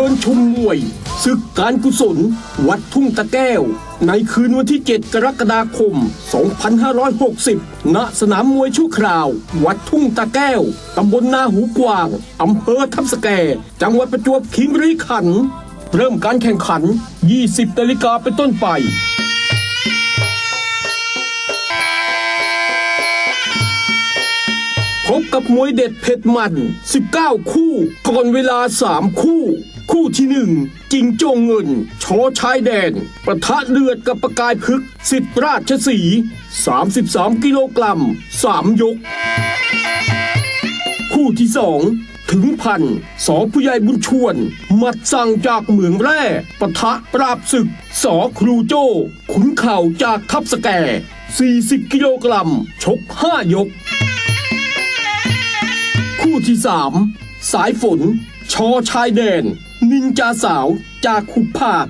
ชิญชมมวยศึกการกุศล วัดทุ่งตะแก้ว ในคืนวันที่ 7 กรกฎาคม 2560 ณ สนามมวยชั่วคราว วัดทุ่งตะแก้ว ตำบลนาหูกวาง อำเภอทับสแก จังหวัดประจวบคีรีขันธ์เริ่มการแข่งขัน 20นาฬิกาเป็นต้นไปพบกับมวยเด็ดเผ็ดมัน 19 คู่ ก่อนเวลา 3 คู่ คู่ที่หนึ่งจิงโจงเงิน ชอชายแดน ประทะเดือดกับประกายพึกสิทธิราชสี 33 กิโลกรัม 3 ยก คู่ที่สองถึงพันสอผู้ใหญ่บุญชวน มัดสั่งจากเหมืองแร่ปะทะปราบศึก สอครูโจ้ขุนเข่าจากทับสแก40 กิโลกรัม ชก 5 ยก คู่ที่สามสายฝน ชอชายแดน นินจาสาวจากขุภาค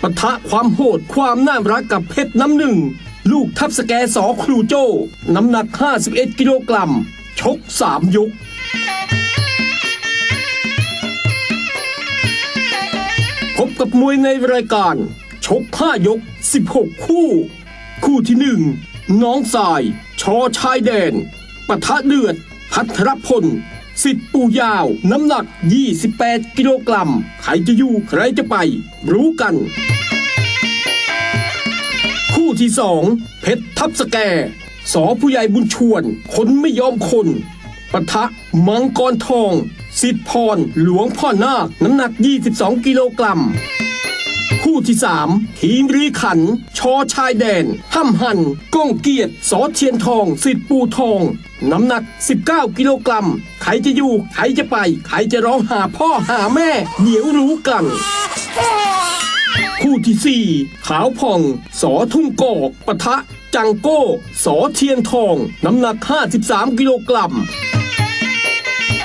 ปะทะความโหดความน่ารักกับเพชรน้ำหนึ่ง ลูกทับสแกสอครูโจ้น้ำหนัก 51 กิโลกรัม ชก 3 ยกพบกับมวยในรายการ ชก 5 ยก 16 คู่ คู่ที่หนึ่งน้องสาย ชอชายแดนปะทะเดือดพัทรพล สิทธิ์ปูยาว น้ำหนัก 28 กิโลกรัม ใครจะอยู่ใครจะไป รู้กัน คู่ที่สองเพชรทับสแกสอผู้ใหญ่บุญชวน คนไม่ยอมคนปะทะมังกรทอง สิทธิพร หลวงพ่อนาค น้ำหนัก 22 กิโลกรัม คู่ที่สามทีมรีขัน ชอชายแดน ห้ำหัน ก้องเกียรติสอเทียนทอง สิทธิ์ปูทอง น้ำหนัก 19 กิโลกรัม ใครจะอยู่ ใครจะไป ใครจะร้องหาพ่อหาแม่ เดี๋ยวรู้กัน คู่ที่สี่ขาวผ่อง สอทุ่งกอกปะทะ จังโก้ สอเทียนทอง น้ำหนัก 53 กิโลกรัม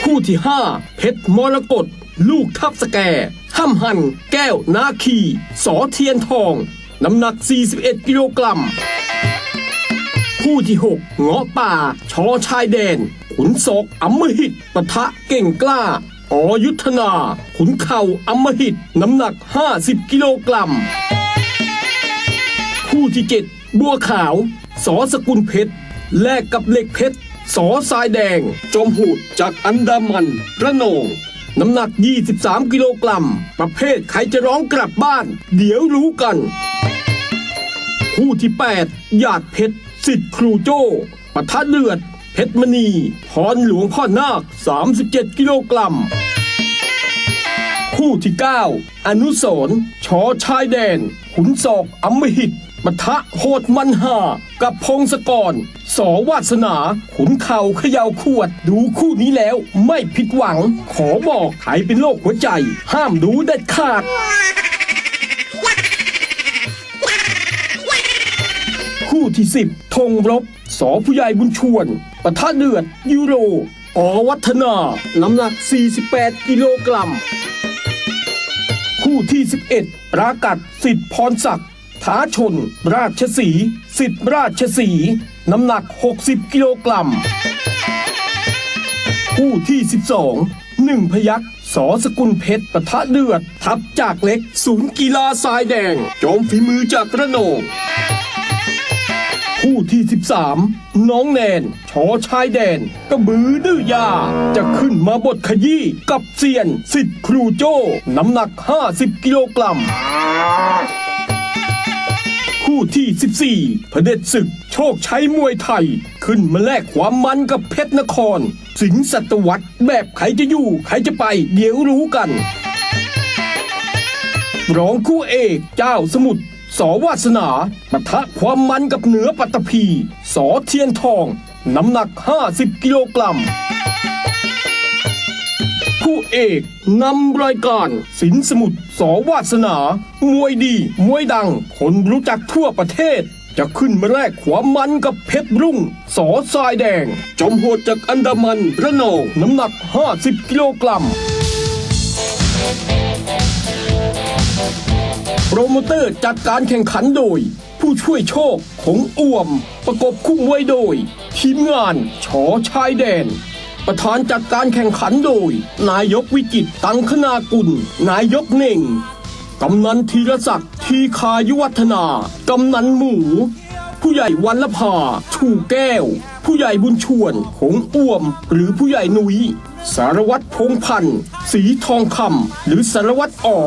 คู่ที่ 5 เพชรมรกต ลูกทับสแกห้ำหัน แก้ว นาคี สอเทียนทอง น้ำหนัก 41 กิโลกรัม คู่ที่ 6 เงาะป่า ชอชายแดน ขุนศอกอำมหิตปะทะเก่งกล้าอยุธนา ขุนเข่าอำมหิต น้ำหนัก 50 กิโลกรัม คู่ที่ 7 บัวขาว สอสกุลเพชร แลกกับเหล็กเพชร สอทรายแดง จอมหูดจากอันดามัน ระนอง น้ำหนัก 23 กิโลกรัม ประเภทใครจะร้องกลับบ้าน เดี๋ยวรู้กัน คู่ที่ 8 หยาดเพชรสิทธิ์ครูโจ้ปะทะเดือด เพชรมณีพรหลวงพ่อนาค 37 กิโลกรัม คู่ที่ 9 อนุสรชอชายแดน ขุนศอกอมหิต ปะทะโหดมันหากับพงศกร สอวาสนา ขุนเข่าขยาวขวด ดูคู่นี้แล้วไม่ผิดหวัง ขอบอกใครเป็นโรคหัวใจ ห้ามดูเด็ดขาด คู่ที่สิบธงรบ สอผู้ใหญ่บุญชวนปะทะเดือด ยูโรอวัฒนา น้ำหนัก 48 กิโลกรัม คู่ที่ 11 ปรากัดสิทธิพรศักดิ์ ท้าชน ราชสีสิทธิราชสีน้ำหนัก 60 กิโลกรัมคู่ที่ 12หนึ่งพยักษ์สอสกุลเพชรปะทะเดือด ทับจากเล็ก ศูนย์กีฬาทรายแดงจอมฝีมือจากระนงคู่ที่ 13 น้องแนน ชอชายแดนกระบือดื้อยา จะขึ้นมาบทขยี้กับเซียน สิทธิ์ครูโจ้ น้ำหนัก 50 กิโลกรัม คู่ที่ 14พระเด็จศึก โชคชัยมวยไทย ขึ้นมาแลกความมันกับเพชรนคร สิงห์สัตวัตแบบใครจะอยู่ ใครจะไป เดี๋ยวรู้กัน ร้องคู่เอกเจ้าสมุทรสวาสนาปะทะความมันกับเหนือปัตตภีสอเทียนทอง น้ำหนัก 50 กิโลกรัม คู่เอกนำรายการสินสมุทรสอวาสนา มวยดี มวยดัง คนรู้จักทั่วประเทศ จะขึ้นมาแลกความมันกับเพชรรุ่ง สอทรายแดง จอมโหดจากอันดามันระนองน้ำหนัก 50 กิโลกรัมโปรโมเตอร์จัดการแข่งขันโดย ผู้ช่วยโชคของอ่วม ประกบคู่มวยโดย ทีมงานชอชายแดน ประธานจัดการแข่งขันโดย นายกวิจิตตังคณากุล นายกเน่ง กำนันธีรศักดิ์ทีคายุวัฒนา กำนันหมู ผู้ใหญ่วันละพาชูแก้ว ผู้ใหญ่บุญชวน หงอ้วม หรือผู้ใหญ่หนุย สารวัตรพงพันธ์ สีทองคำหรือสารวัตรอ๋อ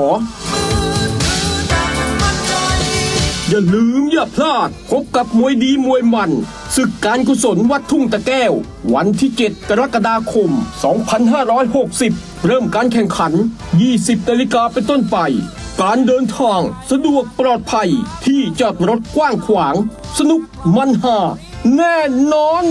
อย่าลืมอย่าพลาด พบกับมวยดีมวยมันศึกการกุศลวัดทุ่งตะแก้ว วันที่ 7 กรกฎาคม 2560 เริ่มการแข่งขัน 20นาฬิกาเป็นต้นไป การเดินทางสะดวกปลอดภัยที่จอดรถกว้างขวาง สนุกมันหาแน่นอน